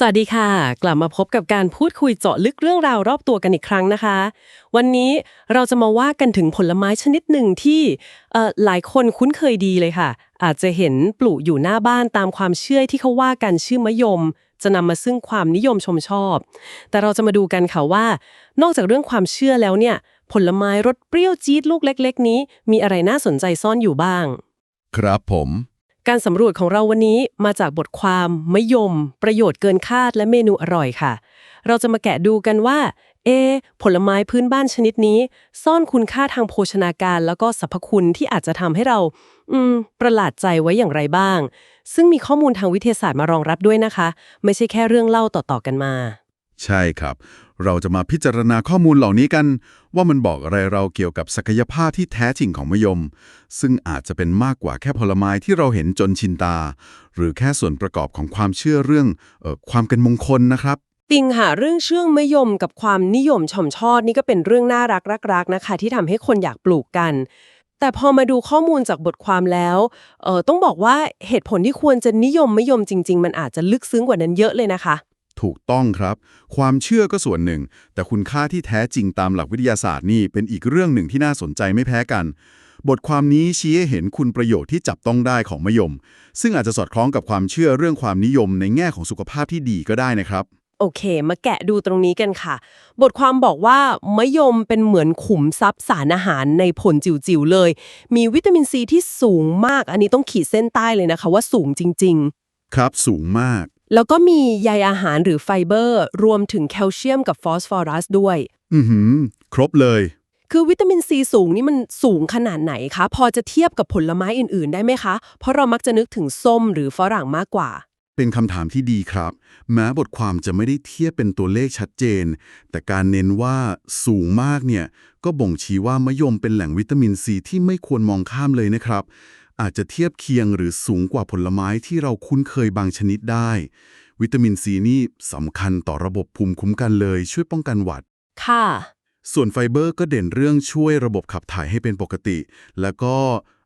สวัสดีค่ะ กลับมาพบกับการพูดคุยเจาะลึกเรื่องราวรอบตัวกันอีกครั้งนะคะ วันนี้เราจะมาว่ากันถึงผลไม้ชนิดหนึ่งที่เอ่อหลายคนคุ้นเคยดีเลยค่ะ อาจจะเห็นปลูกอยู่หน้าบ้านตามความเชื่อที่เขาว่ากันชื่อมะยม จะนำมาซึ่งความนิยมชมชอบ แต่เราจะมาดูกันค่ะว่า นอกจากเรื่องความเชื่อแล้วเนี่ย ผลไม้รสเปรี้ยวจี๊ดลูกเล็ก ๆ นี้ มีอะไรน่าสนใจซ่อนอยู่บ้าง ครับผม การสำรวจของเราวันนี้มาจากบทความมยม ประโยชน์เกินคาดและเมนูอร่อยค่ะ เราจะมาแกะดูกันว่า เอ ผลไม้พื้นบ้านชนิดนี้ ซ่อนคุณค่าทางโภชนาการแล้วก็สรรพคุณที่อาจจะทำให้เรา อืม ประหลาดใจไว้อย่างไรบ้าง ซึ่งมีข้อมูลทางวิทยาศาสตร์มารองรับด้วยนะคะ ไม่ใช่แค่เรื่องเล่าต่อๆกันมา ใช่ครับ เราจะมาพิจารณาข้อมูลเหล่านี้กัน ว่ามันบอกอะไรเราเกี่ยวกับศักยภาพที่แท้จริงของมะยม ซึ่งอาจจะเป็นมากกว่าแค่ผลไม้ที่เราเห็นจนชินตา หรือแค่ส่วนประกอบของความเชื่อเรื่องออความเป็นมงคลนะครับจริงค่ะเรื่องเชื่องมะยมกับความนิยมชมชอบนี่ก็เป็นเรื่องน่ารักรักๆนะคะ ที่ทำให้คนอยากปลูกกัน แต่พอมาดูข้อมูลจากบทความแล้วเออต้องบอกว่าเหตุผลที่ควรจะนิยมมะยมจริง ๆ มันอาจจะลึกซึ้งกว่านั้นเยอะเลยนะคะ ถูกต้องครับ ความเชื่อก็ส่วนหนึ่ง แต่คุณค่าที่แท้จริงตามหลักวิทยาศาสตร์นี่เป็นอีกเรื่องหนึ่งที่น่าสนใจไม่แพ้กัน บทความนี้ชี้ให้เห็นคุณประโยชน์ที่จับต้องได้ของมะยม ซึ่งอาจจะสอดคล้องกับความเชื่อเรื่องความนิยมในแง่ของสุขภาพที่ดีก็ได้นะครับ โอเค มาแกะดูตรงนี้กันค่ะ บทความบอกว่ามะยมเป็นเหมือนขุมทรัพย์สารอาหารในผลจิ๋วๆเลย มีวิตามินซีที่สูงมาก อันนี้ต้องขีดเส้นใต้เลยนะคะ ว่าสูงจริง ๆ ครับสูงมาก แล้วก็มีใยอาหารหรือไฟเบอร์ รวมถึงแคลเซียมกับฟอสฟอรัสด้วย อือหือ ครบเลย คือวิตามินซีสูงนี่มันสูงขนาดไหนคะ พอจะเทียบกับผลไม้อื่น ๆ ได้ไหมคะ เพราะเรามักจะนึกถึงส้มหรือฝรั่งมากกว่า เป็นคำถามที่ดีครับ แม้บทความจะไม่ได้เทียบเป็นตัวเลขชัดเจน แต่การเน้นว่าสูงมากเนี่ย ก็บ่งชี้ว่ามะยมเป็นแหล่งวิตามินซีที่ไม่ควรมองข้ามเลยนะครับ อาจจะเทียบเคียงหรือสูงกว่าผลไม้ที่เราคุ้นเคยบางชนิดได้ วิตามินซีนี่สำคัญต่อระบบภูมิคุ้มกันเลย ช่วยป้องกันหวัด ค่ะ ส่วนไฟเบอร์ก็เด่นเรื่องช่วยระบบขับถ่ายให้เป็นปกติ แล้วก็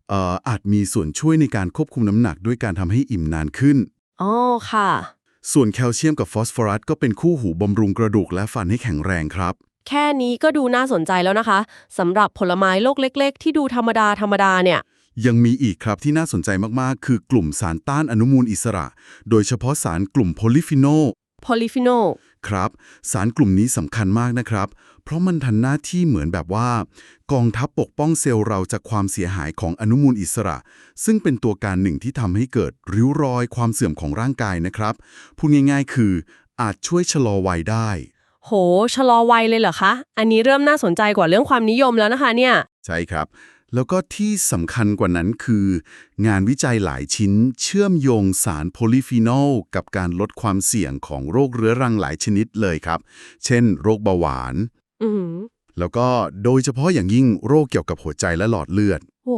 เอ่ออาจมีส่วนช่วยในการควบคุมน้ำหนักด้วยการทำให้อิ่มนานขึ้นอ๋อค่ะ ส่วนแคลเซียมกับฟอสฟอรัสก็เป็นคู่หูบำรุงกระดูกและฟันให้แข็งแรงครับ แค่นี้ก็ดูน่าสนใจแล้วนะคะสำหรับผลไม้โลกเล็ก ๆ ที่ดูธรรมดาธรรมดาเนี่ย ยังมีอีกครับที่น่าสนใจมากๆ คือกลุ่มสารต้านอนุมูลอิสระ โดยเฉพาะสารกลุ่มโพลิฟีโนลโพลิฟีโนลครับ สารกลุ่มนี้สำคัญมากนะครับ เพราะมันทันหน้าที่เหมือนแบบว่า กองทัพปกป้องเซลล์เราจากความเสียหายของอนุมูลอิสระ ซึ่งเป็นตัวการหนึ่งที่ทำให้เกิดริ้วรอยความเสื่อมของร่างกายนะครับ พูดง่ายๆ คือ อาจช่วยชะลอวัยได้ โห ชะลอวัยเลยเหรอคะ อันนี้เริ่มน่าสนใจกว่าเรื่องความนิยมแล้วนะคะเนี่ย ใช่ครับ แล้วก็ที่สำคัญกว่านั้นคือ งานวิจัยหลายชิ้นเชื่อมโยงสารโพลิฟีนอลกับการลดความเสี่ยงของโรคเรื้อรังหลายชนิดเลยครับ เช่น โรคเบาหวานอือหือแล้วก็โดยเฉพาะอย่างยิ่งโรคเกี่ยวกับหัวใจและหลอดเลือดโห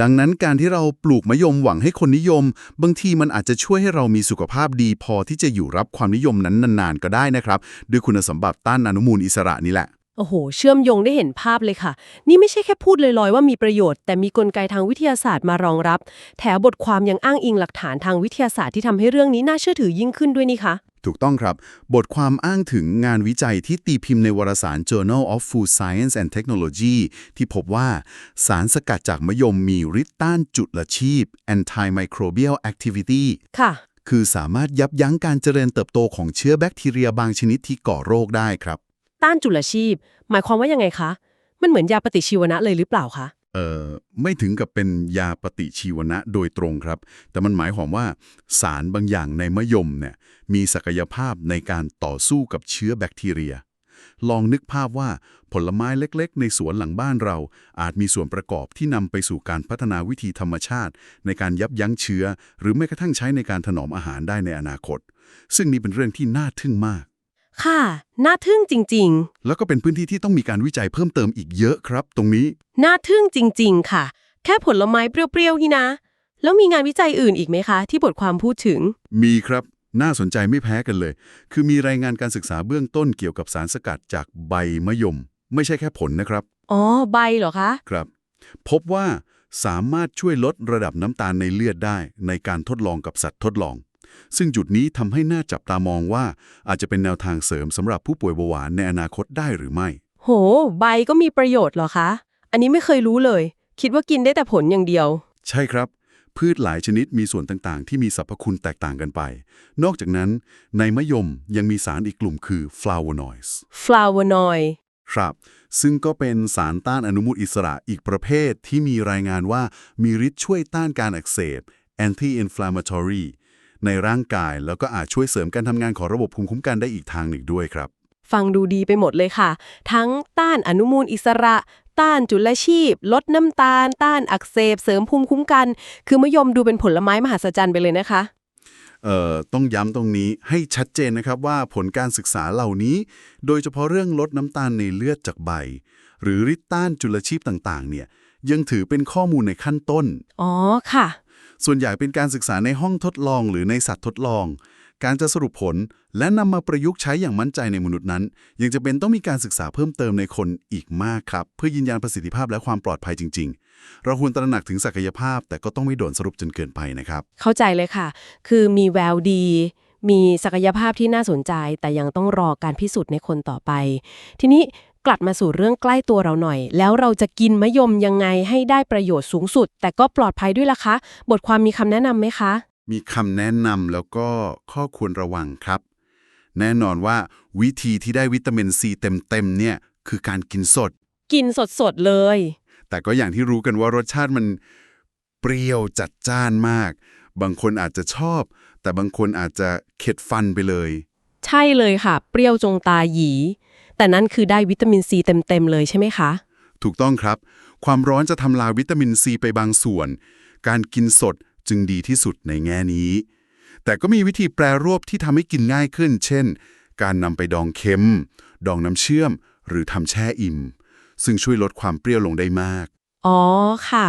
ดังนั้นการที่เราปลูกมะยมหวังให้คนนิยม บางทีมันอาจจะช่วยให้เรามีสุขภาพดีพอที่จะอยู่รับความนิยมนั้นนานๆ ก็ได้นะครับ ด้วยคุณสมบัติต้านอนุมูลอิสระนี่แหละ โอ้โห เชื่อมโยงได้เห็นภาพเลยค่ะ นี่ไม่ใช่แค่พูดลอยๆว่ามีประโยชน์ แต่มีกลไกทางวิทยาศาสตร์มารองรับ แถวบทความยังอ้างอิงหลักฐานทางวิทยาศาสตร์ที่ทำให้เรื่องนี้น่าเชื่อถือยิ่งขึ้นด้วยนี่คะ ถูกต้องครับ บทความอ้างถึงงานวิจัยที่ตีพิมพ์ในวารสาร Journal of Food Science and Technology ที่พบว่าสารสกัดจากมะยมมีฤทธิ์ต้านจุลชีพ antimicrobial activity ค่ะคือสามารถยับยั้งการเจริญเติบโตของเชื้อแบคทีเรียบางชนิดที่ก่อโรคได้ครับ ต้านจุลชีพ หมายความว่ายังไงคะ มันเหมือนยาปฏิชีวนะเลยหรือเปล่าคะ เอ่อ ไม่ถึงกับเป็นยาปฏิชีวนะโดยตรงครับ แต่มันหมายความว่าสารบางอย่างในมะยมเนี่ยมีศักยภาพในการต่อสู้กับเชื้อแบคทีเรีย ลองนึกภาพว่าผลไม้เล็กๆ ในสวนหลังบ้านเรา อาจมีส่วนประกอบที่นำไปสู่การพัฒนาวิธีธรรมชาติ ในการยับยั้งเชื้อ หรือแม้กระทั่งใช้ในการถนอมอาหารได้ในอนาคต ซึ่งนี่เป็นเรื่องที่น่าทึ่งมาก ค่ะ น่าทึ่งจริง แล้วก็เป็นพื้นที่ที่ต้องมีการวิจัยเพิ่มเติมอีกเยอะครับ ตรงนี้ ๆ น่าทึ่งจริง ๆ ค่ะ แค่ผลไม้เปรี้ยวๆนี่นะ แล้วมีงานวิจัยอื่นอีกไหมคะ ที่บทความพูดถึง มีครับ น่าสนใจไม่แพ้กันเลย คือมีรายงานการศึกษาเบื้องต้นเกี่ยวกับสารสกัดจากใบมะยม ไม่ใช่แค่ผลนะครับ อ๋อ ใบเหรอคะ ครับ พบว่าสามารถช่วยลดระดับน้ำตาลในเลือดได้ในการทดลองกับสัตว์ทดลอง ซึ่งจุดนี้ทำให้น่าจับตามองว่าอาจจะเป็นแนวทางเสริมสำหรับผู้ป่วยเบาหวานในอนาคตได้หรือไม่ โห ใบก็มีประโยชน์เหรอคะ อันนี้ไม่เคยรู้เลย คิดว่ากินได้แต่ผลอย่างเดียว ใช่ครับ พืชหลายชนิดมีส่วนต่างๆ ที่มีสรรพคุณแตกต่างกันไป นอกจากนั้น ในมะยมยังมีสารอีกกลุ่มคือ flavonoids flavonoid ครับ ซึ่งก็เป็นสารต้านอนุมูลอิสระอีกประเภทที่มีรายงานว่ามีฤทธิ์ช่วยต้านการอักเสบ anti-inflammatory ในร่างกาย แล้วก็อาจช่วยเสริมการทำงานของระบบภูมิคุ้มกันได้อีกทางหนึ่งด้วยครับ ฟังดูดีไปหมดเลยค่ะ ทั้งต้านอนุมูลอิสระ ต้านจุลชีพ ลดน้ำตาล ต้านอักเสบ เสริมภูมิคุ้มกัน คือมะยมดูเป็นผลไม้มหัศจรรย์ไปเลยนะคะเอ่อต้องย้ำตรงนี้ให้ชัดเจนนะครับว่าผลการศึกษาเหล่านี้ โดยเฉพาะเรื่องลดน้ำตาลในเลือดจากใบ หรือฤทธิ์ต้านจุลชีพต่างๆ เนี่ยยังถือเป็นข้อมูลในขั้นต้น อ๋อค่ะ ส่วนใหญ่เป็นการศึกษาในห้องทดลองหรือในสัตว์ทดลอง การจะสรุปผลและนำมาประยุกต์ใช้อย่างมั่นใจในมนุษย์นั้น ยังจะเป็นต้องมีการศึกษาเพิ่มเติมในคนอีกมากครับ เพื่อยืนยันประสิทธิภาพและความปลอดภัยจริง ๆ เราควรตระหนักถึงศักยภาพ แต่ก็ต้องไม่โดนสรุปจนเกินไปนะครับ เข้าใจเลยค่ะ คือมีแววดีมีศักยภาพที่น่าสนใจ แต่ยังต้องรอการพิสูจน์ในคนต่อไป ทีนี้ กลับมาสู่เรื่องใกล้ตัวเราหน่อย แล้วเราจะกินมะยมยังไงให้ได้ประโยชน์สูงสุด แต่ก็ปลอดภัยด้วยล่ะคะ บทความมีคำแนะนำไหมคะ มีคำแนะนำแล้วก็ข้อควรระวังครับ แน่นอนว่าวิธีที่ได้วิตามินซีเต็มๆเนี่ยคือการกินสด กินสดๆเลย แต่ก็อย่างที่รู้กันว่ารสชาติมันเปรี้ยวจัดจ้านมาก บางคนอาจจะชอบ แต่บางคนอาจจะเข็ดฟันไปเลย ใช่เลยค่ะ เปรี้ยวจงตาหยี แต่นั่นคือได้วิตามินซีเต็มๆเลยใช่ไหมคะ ถูกต้องครับ ความร้อนจะทำลายวิตามินซีไปบางส่วน การกินสดจึงดีที่สุดในแง่นี้ แต่ก็มีวิธีแปรรูปที่ทำให้กินง่ายขึ้น เช่น การนำไปดองเค็ม ดองน้ำเชื่อม หรือทำแช่อิ่ม ซึ่งช่วยลดความเปรี้ยวลงได้มาก อ๋อค่ะ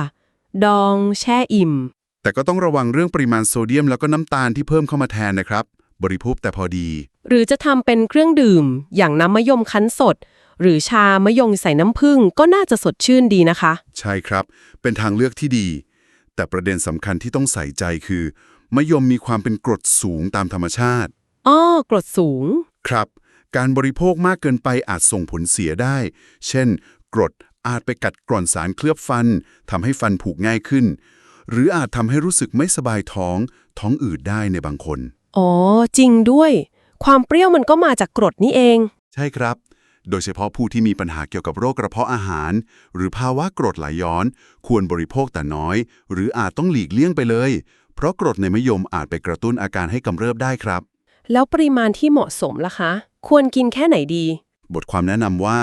ดองแช่อิ่ม แต่ก็ต้องระวังเรื่องปริมาณโซเดียมแล้วก็น้ำตาลที่เพิ่มเข้ามาแทนนะครับ บริโภคแต่พอดี หรือจะทำเป็นเครื่องดื่ม อย่างน้ำมะยมคั้นสด หรือชามะยงใส่น้ำผึ้งก็น่าจะสดชื่นดีนะคะ ใช่ครับ เป็นทางเลือกที่ดี แต่ประเด็นสำคัญที่ต้องใส่ใจคือ มะยมมีความเป็นกรดสูงตามธรรมชาติอ้อกรดสูง ครับ การบริโภคมากเกินไปอาจส่งผลเสียได้ เช่น กรดอาจไปกัดกร่อนสารเคลือบฟันทำให้ฟันผุง่ายขึ้น หรืออาจทำให้รู้สึกไม่สบายท้อง ท้องอืดได้ในบางคน อ๋อ จริงด้วย ความเปรี้ยวมันก็มาจากกรดนี่เอง ใช่ครับ โดยเฉพาะผู้ที่มีปัญหาเกี่ยวกับโรคกระเพาะอาหาร หรือภาวะกรดไหลย้อน ควรบริโภคแต่น้อย หรืออาจต้องหลีกเลี่ยงไปเลย เพราะกรดในมะยมอาจไปกระตุ้นอาการให้กำเริบได้ครับ แล้วปริมาณที่เหมาะสมล่ะคะ ควรกินแค่ไหนดี บทความแนะนำว่า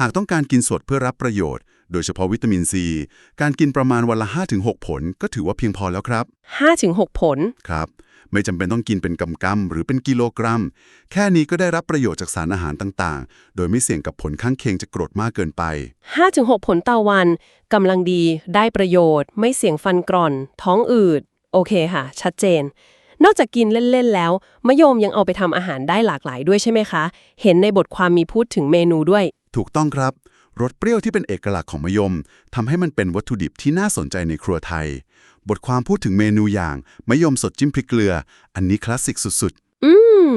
หากต้องการกินสดเพื่อรับประโยชน์ โดยเฉพาะวิตามินซี การกินประมาณวันละ 5-6 ผล ก็ถือว่าเพียงพอแล้วครับ 5-6 ผล ครับ ไม่จำเป็นต้องกินเป็นกำกำหรือเป็นกิโลกรัม แค่นี้ก็ได้รับประโยชน์จากสารอาหารต่างๆ โดยไม่เสี่ยงกับผลข้างเคียงจากกรดมากเกินไป 5-6 ผลต่อวันกำลังดีได้ประโยชน์ ไม่เสี่ยงฟันกร่อน ท้องอืด โอเคค่ะ ชัดเจนนอกจากกินเล่น ๆ แล้ว มะยมยังเอาไปทำอาหารได้หลากหลายด้วยใช่ไหมคะ เห็นในบทความมีพูดถึงเมนูด้วย ถูกต้องครับ รสเปรี้ยวที่เป็นเอกลักษณ์ของมะยมทำให้มันเป็นวัตถุดิบที่น่าสนใจในครัวไทย บทความพูดถึงเมนูอย่างมะยมสดจิ้มพริกเกลือ อันนี้คลาสสิกสุดอืม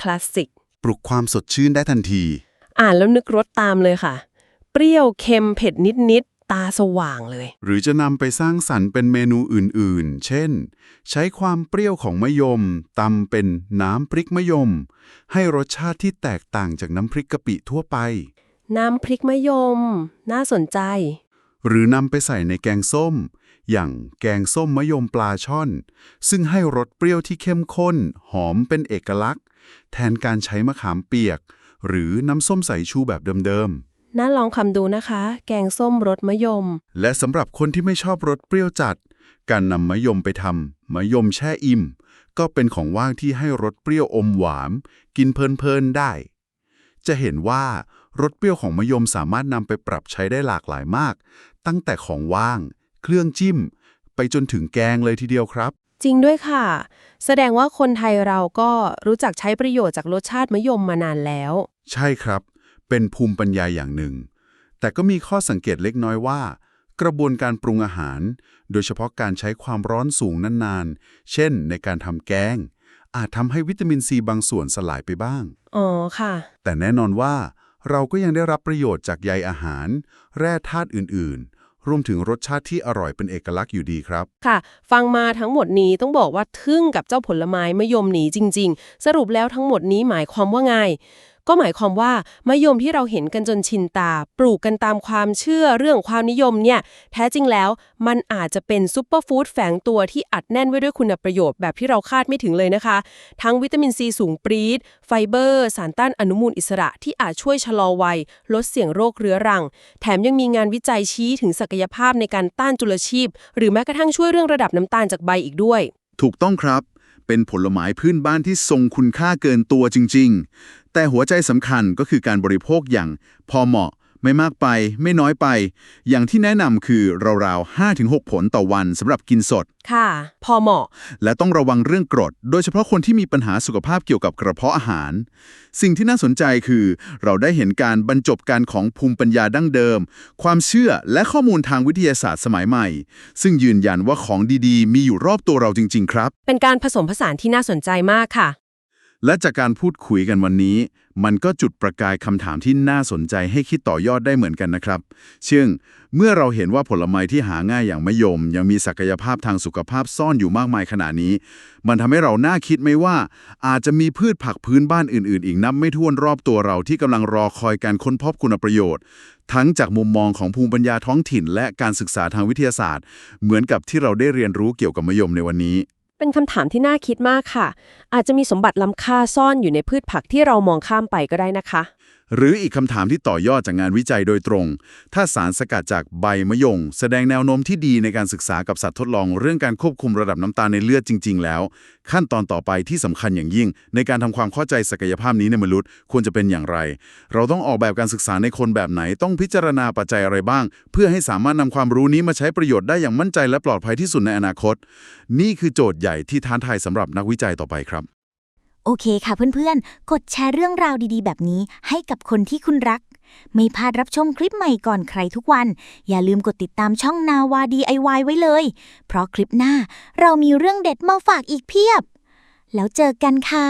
คลาสสิกๆปลุกความสดชื่นได้ทันที อ่านแล้วนึกรสตามเลยค่ะ เปรี้ยวเค็มเผ็ดนิดๆ ตาสว่างเลย หรือจะนำไปสร้างสรรค์เป็นเมนูอื่นๆ เช่น ใช้ความเปรี้ยวของมะยมตำเป็นน้ำพริกมะยม ให้รสชาติที่แตกต่างจากน้ำพริกกะปิทั่วไป น้ำพริกมะยม น่าสนใจ หรือนำไปใส่ในแกงส้ม อย่างแกงส้มมะยมปลาช่อน ซึ่งให้รสเปรี้ยวที่เข้มข้น หอมเป็นเอกลักษณ์ แทนการใช้มะขามเปียก หรือน้ำส้มสายชูแบบเดิมน่าลองคำดูนะคะ แกงส้มรสมะยมๆและสำหรับคนที่ไม่ชอบรสเปรี้ยวจัด การนำมะยมไปทำมะยมแช่อิ่ม ก็เป็นของว่างที่ให้รสเปรี้ยวอมหวานกินเพลินๆได้ จะเห็นว่า รสเปรี้ยวของมะยมสามารถนำไปปรับใช้ได้หลากหลายมาก ตั้งแต่ของว่าง เครื่องจิ้ม ไปจนถึงแกงเลยทีเดียวครับ จริงด้วยค่ะ แสดงว่าคนไทยเราก็รู้จักใช้ประโยชน์จากรสชาติมะยมมานานแล้ว ใช่ครับ เป็นภูมิปัญญาอย่างหนึ่ง แต่ก็มีข้อสังเกตเล็กน้อยว่า กระบวนการปรุงอาหาร โดยเฉพาะการใช้ความร้อนสูงนานๆ เช่น ในการทำแกงอาจทำให้วิตามินซีบางส่วนสลายไปบ้าง อ๋อ ค่ะ แต่แน่นอนว่า เราก็ยังได้รับประโยชน์จากใยอาหาร แร่ธาตุอื่น ๆ รวมถึงรสชาติที่อร่อยเป็นเอกลักษณ์อยู่ดีครับ ค่ะ ฟังมาทั้งหมดนี้ต้องบอกว่าทึ่งกับเจ้าผลไม้มะยมหนีจริง ๆ สรุปแล้วทั้งหมดนี้หมายความว่าไง ก็หมายความว่ามะยมที่เราเห็นกันจนชินตา ปลูกกันตามความเชื่อเรื่องความนิยมเนี่ย แท้จริงแล้วมันอาจจะเป็นซุปเปอร์ฟู้ดแฝงตัวที่อัดแน่นไว้ด้วยคุณประโยชน์แบบที่เราคาดไม่ถึงเลยนะคะ ทั้งวิตามินซีสูงปรีด ไฟเบอร์ สารต้านอนุมูลอิสระที่อาจช่วยชะลอวัย ลดเสี่ยงโรคเรื้อรัง แถมยังมีงานวิจัยชี้ถึงศักยภาพในการต้านจุลชีพ หรือแม้กระทั่งช่วยเรื่องระดับน้ำตาลจากใบอีกด้วย ถูกต้องครับ เป็นผลไม้พื้นบ้านที่ทรงคุณค่าเกินตัวจริง ๆ แต่หัวใจสำคัญก็คือการบริโภคอย่างพอเหมาะ ไม่มากไปไม่น้อยไป อย่างที่แนะนำคือราวๆ5-6 ผลต่อวันสำหรับกินสด ค่ะ พอเหมาะ และต้องระวังเรื่องกรด โดยเฉพาะคนที่มีปัญหาสุขภาพเกี่ยวกับกระเพาะอาหาร สิ่งที่น่าสนใจคือ เราได้เห็นการบรรจบการของภูมิปัญญาดั้งเดิม ความเชื่อและข้อมูลทางวิทยาศาสตร์สมัยใหม่ ซึ่งยืนยันว่าของดีๆ มีอยู่รอบตัวเราจริง ๆ ครับ เป็นการผสมผสานที่น่าสนใจมากค่ะ และจากการพูดคุยกันวันนี้ มันก็จุดประกายคำถามที่น่าสนใจให้คิดต่อยอดได้เหมือนกันนะครับซึ่งเมื่อเราเห็นว่าผลไม้ที่หาง่ายอย่างมะยม ยังมีศักยภาพทางสุขภาพซ่อนอยู่มากมายขนาดนี้ มันทำให้เราน่าคิดไหมว่า อาจจะมีพืชผักพื้นบ้านอื่น ๆ อีกนับไม่ถ้วนรอบตัวเราที่กำลังรอคอยการค้นพบคุณประโยชน์ ทั้งจากมุมมองของภูมิปัญญาท้องถิ่น และการศึกษาทางวิทยาศาสตร์ เหมือนกับที่เราได้เรียนรู้เกี่ยวกับมะยมในวันนี้ เป็นคำถามที่น่าคิดมากค่ะ อาจจะมีสมบัติล้ำค่าซ่อนอยู่ในพืชผักที่เรามองข้ามไปก็ได้นะคะ หรืออีกคำถามที่ต่อยอดจากงานวิจัยโดยตรง ถ้าสารสกัดจากใบมะยง แสดงแนวโน้มที่ดีในการศึกษากับสัตว์ทดลอง เรื่องการควบคุมระดับน้ำตาลในเลือดจริง ๆ แล้ว ขั้นตอนต่อไปที่สำคัญอย่างยิ่ง ในการทำความเข้าใจศักยภาพนี้ในมนุษย์ควรจะเป็นอย่างไร เราต้องออกแบบการศึกษาในคนแบบไหนต้องพิจารณาปัจจัยอะไรบ้าง เพื่อให้สามารถนำความรู้นี้มาใช้ประโยชน์ได้อย่างมั่นใจและปลอดภัยที่สุดในอนาคต นี่คือโจทย์ใหญ่ที่ท้าทายสำหรับนักวิจัยต่อไปครับ โอเคค่ะเพื่อนๆ กดแชร์เรื่องราวดีๆ แบบนี้ให้กับคนที่คุณรัก ไม่พลาดรับชมคลิปใหม่ก่อนใครทุกวัน อย่าลืมกดติดตามช่องนาวา DIY ไว้เลย เพราะคลิปหน้าเรามีเรื่องเด็ดมาฝากอีกเพียบ แล้วเจอกันค่ะ